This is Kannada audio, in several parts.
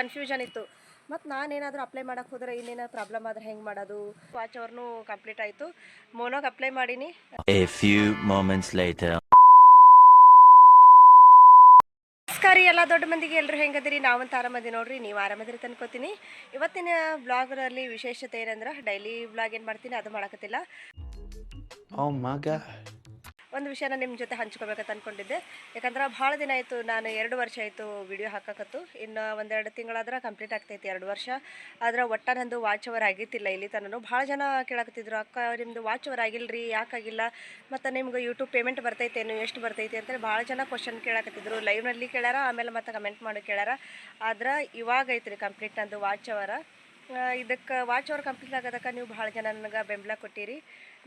ಕನ್ಫ್ಯೂಷನ್ ಇತ್ತು. ಮತ್ತು ನಾನೇನಾದರೂ ಅಪ್ಲೈ ಮಾಡೋಕ್ಕೆ ಹೋದರೆ ಇನ್ನೇನೋ ಪ್ರಾಬ್ಲಮ್ ಆದ್ರೆ ಹೆಂಗೆ ಮಾಡೋದು? ವಾಚ್ ಅವರ್ನು ಕಂಪ್ಲೀಟ್ ಆಯಿತು. ಮೋನೋಗೆ ಅಪ್ಲೈ ಮಾಡೀನಿ. A few moments later. ನಮಸ್ಕಾರ ರೀ ಎಲ್ಲ ದೊಡ್ಡ ಮಂದಿಗೆ ಎಲ್ಲರೂ ಹೆಂಗದಿರಿ? ನಾವಂತ ಆರಾಮದಿ ನೋಡ್ರಿ ನೀವು ಆರಾಮದಿರಿ ತನ್ಕೋತೀನಿ ಇವತ್ತಿನ ಬ್ಲಾಗ್ರಲ್ಲಿ ವಿಶೇಷತೆ ಏನಂದ್ರೆ ಡೈಲಿ ಬ್ಲಾಗ್ ಏನು ಮಾಡ್ತೀನಿ ಅದು ಮಾಡಕತ್ತಿಲ್ಲ. Oh my god. ಒಂದು ವಿಷಯನ ನಿಮ್ಮ ಜೊತೆ ಹಂಚ್ಕೋಬೇಕಂತ ಅಂದ್ಕೊಂಡಿದ್ದೆ ಯಾಕಂದ್ರೆ ಭಾಳ ದಿನ ಆಯಿತು, ನಾನು ಎರಡು ವರ್ಷ ಆಯಿತು ವಿಡಿಯೋ ಹಾಕಕತ್ತು. ಇನ್ನು ಒಂದೆರಡು ತಿಂಗಳಾದ್ರೆ ಕಂಪ್ಲೀಟ್ ಆಗ್ತೈತಿ, ಎರಡು ವರ್ಷ. ಆದ್ರೆ ಒಟ್ಟ ನಂದು ವಾಚ್ ಅವರ್ ಆಗಿತ್ತಿಲ್ಲ ಇಲ್ಲಿ ತನೂ ಭಾಳ ಜನ ಕೇಳಕತ್ತಿದ್ರು, ಅಕ್ಕ ನಿಮ್ಮದು ವಾಚ್ ಅವರ್ ಆಗಿಲ್ಲರಿ ಯಾಕಾಗಿಲ್ಲ ಮತ್ತು ನಿಮ್ಗೆ ಯೂಟ್ಯೂಬ್ ಪೇಮೆಂಟ್ ಬರ್ತೈತೇನು, ಎಷ್ಟು ಬರ್ತೈತಿ? ಅಂತೇಳಿ ಭಾಳ ಜನ ಕ್ವಶನ್ ಕೇಳಕತ್ತಿದ್ರು. ಲೈವ್ನಲ್ಲಿ ಕೇಳ್ಯಾರ, ಆಮೇಲೆ ಮತ್ತೆ ಕಮೆಂಟ್ ಮಾಡಿ ಕೇಳ್ಯಾರ. ಆದ್ರೆ ಇವಾಗ ಐತ್ರಿ ಕಂಪ್ಲೀಟ್ ನಂದು ವಾಚ್ ಅವರ ಇದಕ್ಕೆ ವಾಚ್ ಅವ್ರ ಕಂಪ್ಲೀಟ್ ಆಗೋದಕ್ಕೆ ನೀವು ಭಾಳ ಜನ ನನಗೆ ಬೆಂಬಲ ಕೊಟ್ಟಿರಿ.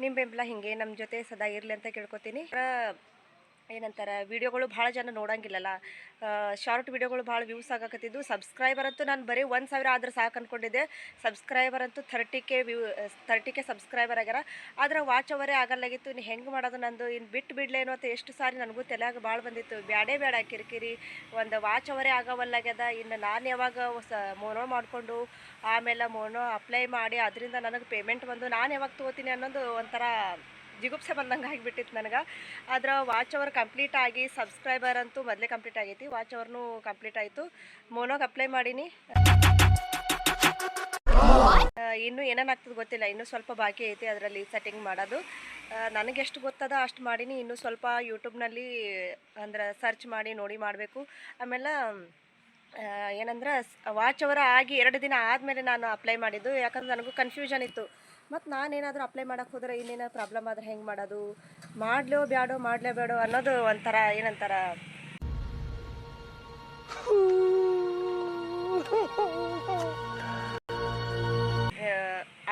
ನಿಮ್ಮ ಬೆಂಬಲ ಹಿಂಗೆ ನಮ್ಮ ಜೊತೆ ಸದಾ ಇರಲಿ ಅಂತ ಕೇಳ್ಕೊತೀನಿ. ಏನಂತಾರೆ, ವಿಡಿಯೋಗಳು ಭಾಳ ಜನ ನೋಡಂಗಿಲ್ಲಲ್ಲ. ಶಾರ್ಟ್ ವೀಡಿಯೋಗಳು ಭಾಳ ವ್ಯೂಸ್ ಆಗಕತ್ತಿದ್ದು. ಸಬ್ಸ್ಕ್ರೈಬರ್ ಅಂತೂ ನಾನು ಬರೀ ಒಂದು ಸಾವಿರ ಆದ್ರೆ ಸಾಕು ಅಂದ್ಕೊಂಡಿದ್ದೆ ಸಬ್ಸ್ಕ್ರೈಬರ್ ಅಂತೂ ಥರ್ಟಿಕೆ ವ್ಯೂ ಥರ್ಟಿಕೆ ಸಬ್ಸ್ಕ್ರೈಬರ್ ಆಗ್ಯಾರ. ಆದ್ರೆ ವಾಚ್ ಅವರೇ ಆಗಲ್ಲಾಗಿತ್ತು. ಇನ್ನು ಹೆಂಗೆ ಮಾಡೋದು ನಂದು? ಇನ್ನು ಬಿಟ್ಟು ಬಿಡ್ಲೇನೋ ಅಂತ ಎಷ್ಟು ಸಾರಿ ನನಗೂ ತಲೆಯಾಗ ಭಾಳ ಬಂದಿತ್ತು. ಬ್ಯಾಡೇ ಬೇಡ ಕಿರಿಕಿರಿ. ಒಂದು ವಾಚ್ ಅವರೇ ಆಗವಲ್ಲಾಗ್ಯದ. ಇನ್ನು ನಾನು ಯಾವಾಗ ಮೋನೋ ಮಾಡಿಕೊಂಡು ಆಮೇಲೆ ಮೋನೋ ಅಪ್ಲೈ ಮಾಡಿ, ಅದರಿಂದ ನನಗೆ ಪೇಮೆಂಟ್ ಬಂದು ನಾನು ಯಾವಾಗ ತೊಗೋತೀನಿ ಅನ್ನೋದು ಒಂಥರ ಜಿಗುಪ್ಸೆ ಬಂದಂಗೆ ಆಗಿಬಿಟ್ಟಿತ್ತು ನನಗೆ. ಆದ್ರೆ ವಾಚ್ ಅವರ್ ಕಂಪ್ಲೀಟ್ ಆಗಿ ಸಬ್ಸ್ಕ್ರೈಬರ್ ಅಂತೂ ಮೊದಲೇ ಕಂಪ್ಲೀಟ್ ಆಗೈತಿ. ವಾಚ್ ಅವರ್ನು ಕಂಪ್ಲೀಟ್ ಆಯಿತು. ಮೋನೋಗೆ ಅಪ್ಲೈ ಮಾಡೀನಿ. ಇನ್ನೂ ಏನೇನು ಆಗ್ತದೆ ಗೊತ್ತಿಲ್ಲ. ಇನ್ನೂ ಸ್ವಲ್ಪ ಬಾಕಿ ಐತಿ ಅದರಲ್ಲಿ ಸೆಟ್ಟಿಂಗ್ ಮಾಡೋದು. ನನಗೆ ಎಷ್ಟು ಗೊತ್ತದ ಅಷ್ಟು ಮಾಡೀನಿ. ಇನ್ನೂ ಸ್ವಲ್ಪ ಯೂಟ್ಯೂಬ್ನಲ್ಲಿ ಅಂದ್ರೆ ಸರ್ಚ್ ಮಾಡಿ, ನೋಡಿ ಮಾಡಬೇಕು. ಆಮೇಲೆ ಏನಂದ್ರೆ ವಾಚ್ ಅವರ ಆಗಿ ಎರಡು ದಿನ ಆದಮೇಲೆ ನಾನು ಅಪ್ಲೈ ಮಾಡಿದ್ದು. ಯಾಕಂದ್ರೆ ನನಗೂ ಕನ್ಫ್ಯೂಷನ್ ಇತ್ತು. ಮತ್ತು ನಾನೇನಾದರೂ ಅಪ್ಲೈ ಮಾಡೋಕ್ಕೆ ಹೋದ್ರೆ ಇನ್ನೇನೋ ಪ್ರಾಬ್ಲಮ್ ಆದ್ರೆ ಹೆಂಗೆ ಮಾಡೋದು? ಮಾಡಲೋ ಬ್ಯಾಡೋ ಮಾಡಲೇ ಬೇಡೋ ಅನ್ನೋದು ಒಂಥರ ಏನಂತಾರ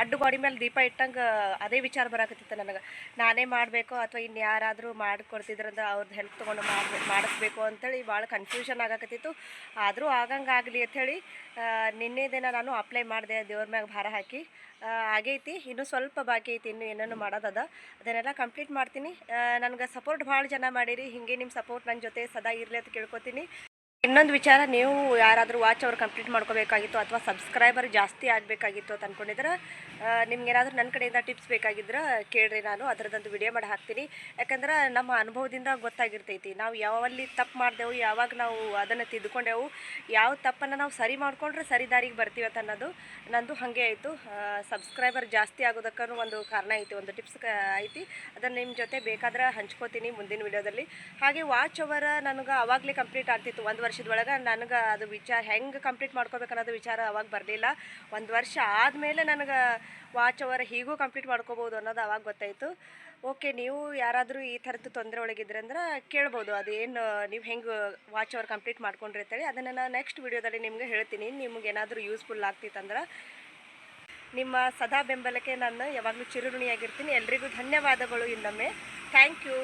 ಅಡ್ಡು ಗೋಡಿ ಮೇಲೆ ದೀಪ ಇಟ್ಟಂಗೆ ಅದೇ ವಿಚಾರ ಬರಾಕತ್ತಿತ್ತು ನನಗೆ. ನಾನೇ ಮಾಡಬೇಕು ಅಥವಾ ಇನ್ನು ಯಾರಾದರೂ ಮಾಡಿಕೊಡ್ತಿದ್ರಂದ್ರೆ ಅವ್ರದ್ದು ಹೆಲ್ಪ್ ತೊಗೊಂಡು ಮಾಡ್ಬೇಕು ಮಾಡಿಸ್ಬೇಕು ಅಂತೇಳಿ ಭಾಳ ಕನ್ಫ್ಯೂಷನ್ ಆಗಾಕತ್ತಿತ್ತು. ಆದರೂ ಆಗಂಗೆ ಆಗಲಿ ಅಂಥೇಳಿ ನಿನ್ನೆ ದಿನ ನಾನು ಅಪ್ಲೈ ಮಾಡಿದೆ, ದೇವ್ರ ಮ್ಯಾಗ ಭಾರ ಹಾಕಿ. ಆಗೈತಿ, ಇನ್ನೂ ಸ್ವಲ್ಪ ಬಾಕಿ ಐತಿ, ಇನ್ನೂ ಏನೇನು ಮಾಡೋದದ. ಅದನ್ನೆಲ್ಲ ಕಂಪ್ಲೀಟ್ ಮಾಡ್ತೀನಿ. ನನಗೆ ಸಪೋರ್ಟ್ ಭಾಳ ಜನ ಮಾಡಿರಿ, ಹಿಂಗೆ ನಿಮ್ಮ ಸಪೋರ್ಟ್ ನನ್ನ ಜೊತೆ ಸದಾ ಇರಲಿ ಅಂತ ಕೇಳ್ಕೊತೀನಿ. ಇನ್ನೊಂದು ವಿಚಾರ, ನೀವು ಯಾರಾದರೂ ವಾಚ್ ಅವ್ರು ಕಂಪ್ಲೀಟ್ ಮಾಡ್ಕೋಬೇಕಾಗಿತ್ತು ಅಥವಾ ಸಬ್ಸ್ಕ್ರೈಬರ್ ಜಾಸ್ತಿ ಆಗಬೇಕಾಗಿತ್ತು ಅಂತ ಅಂದ್ಕೊಂಡಿದ್ರೆ ನಿಮ್ಗೆ ಏನಾದರೂ ನನ್ನ ಕಡೆಯಿಂದ ಟಿಪ್ಸ್ ಬೇಕಾಗಿದ್ರೆ? ಕೇಳ್ರಿ ನಾನು, ಅದರದ್ದೊಂದು ವಿಡಿಯೋ ಮಾಡಿ ಹಾಕ್ತೀನಿ. ಯಾಕಂದ್ರೆ ನಮ್ಮ ಅನುಭವದಿಂದ ಗೊತ್ತಾಗಿರ್ತೈತಿ. ನಾವು ಯಾವಲ್ಲಿ ತಪ್ಪು ಮಾಡಿದೆವು, ಯಾವಾಗ ನಾವು ಅದನ್ನು ತಿದ್ದುಕೊಂಡೆವು, ಯಾವ ತಪ್ಪನ್ನು ನಾವು ಸರಿ ಮಾಡಿಕೊಂಡ್ರೆ ಸರಿ ದಾರಿಗೆ ಬರ್ತೀವಿ ಅಂತ ಅನ್ನೋದು ನಂದು ಹಾಗೆ ಆಯಿತು. ಸಬ್ಸ್ಕ್ರೈಬರ್ ಜಾಸ್ತಿ ಆಗೋದಕ್ಕೂ ಒಂದು ಕಾರಣ ಐತಿ, ಒಂದು ಟಿಪ್ಸ್ ಐತಿ. ಅದನ್ನು ನಿಮ್ಮ ಜೊತೆ ಬೇಕಾದ್ರೆ ಹಂಚ್ಕೋತೀನಿ ಮುಂದಿನ ವಿಡಿಯೋದಲ್ಲಿ ಹಾಗೆ ವಾಚ್ ಅವರ ನನಗೆ ಅವಾಗಲೇ ಕಂಪ್ಲೀಟ್ ಆಗ್ತಿತ್ತು, ಒಂದು ವರ್ಷದ ಒಳಗೆ ನನಗೆ ಅದು ವಿಚಾರ ಹೆಂಗೆ ಕಂಪ್ಲೀಟ್ ಮಾಡ್ಕೋಬೇಕು ಅನ್ನೋದು ವಿಚಾರ ಅವಾಗ ಬರಲಿಲ್ಲ. ಒಂದು ವರ್ಷ ಆದಮೇಲೆ ನನಗೆ ವಾಚ್ ಅವರ್ ಹೀಗೂ ಕಂಪ್ಲೀಟ್ ಮಾಡ್ಕೋಬೋದು ಅನ್ನೋದು ಅವಾಗ ಗೊತ್ತಾಯಿತು. ಓಕೆ ನೀವು ಯಾರಾದರೂ ಈ ಥರದ್ದು ತೊಂದರೆ ಒಳಗಿದ್ರಂದ್ರೆ ಕೇಳ್ಬೋದು. ಅದೇನು, ನೀವು ಹೆಂಗೆ ವಾಚ್ ಅವರ್ ಕಂಪ್ಲೀಟ್ ಮಾಡ್ಕೊಂಡ್ರಿ ಅಂತೇಳಿ ಅದನ್ನು ನಾನು ನೆಕ್ಸ್ಟ್ ವೀಡಿಯೋದಲ್ಲಿ ನಿಮಗೆ ಹೇಳ್ತೀನಿ. ನಿಮ್ಗೆ ಏನಾದರೂ ಯೂಸ್ಫುಲ್ ಆಗ್ತಿತ್ತಂದ್ರೆ ನಿಮ್ಮ ಸದಾ ಬೆಂಬಲಕ್ಕೆ ನಾನು ಯಾವಾಗಲೂ ಚಿರುಋಣಿಯಾಗಿರ್ತೀನಿ. ಎಲ್ರಿಗೂ ಧನ್ಯವಾದಗಳು ಇನ್ನೊಮ್ಮೆ. Thank you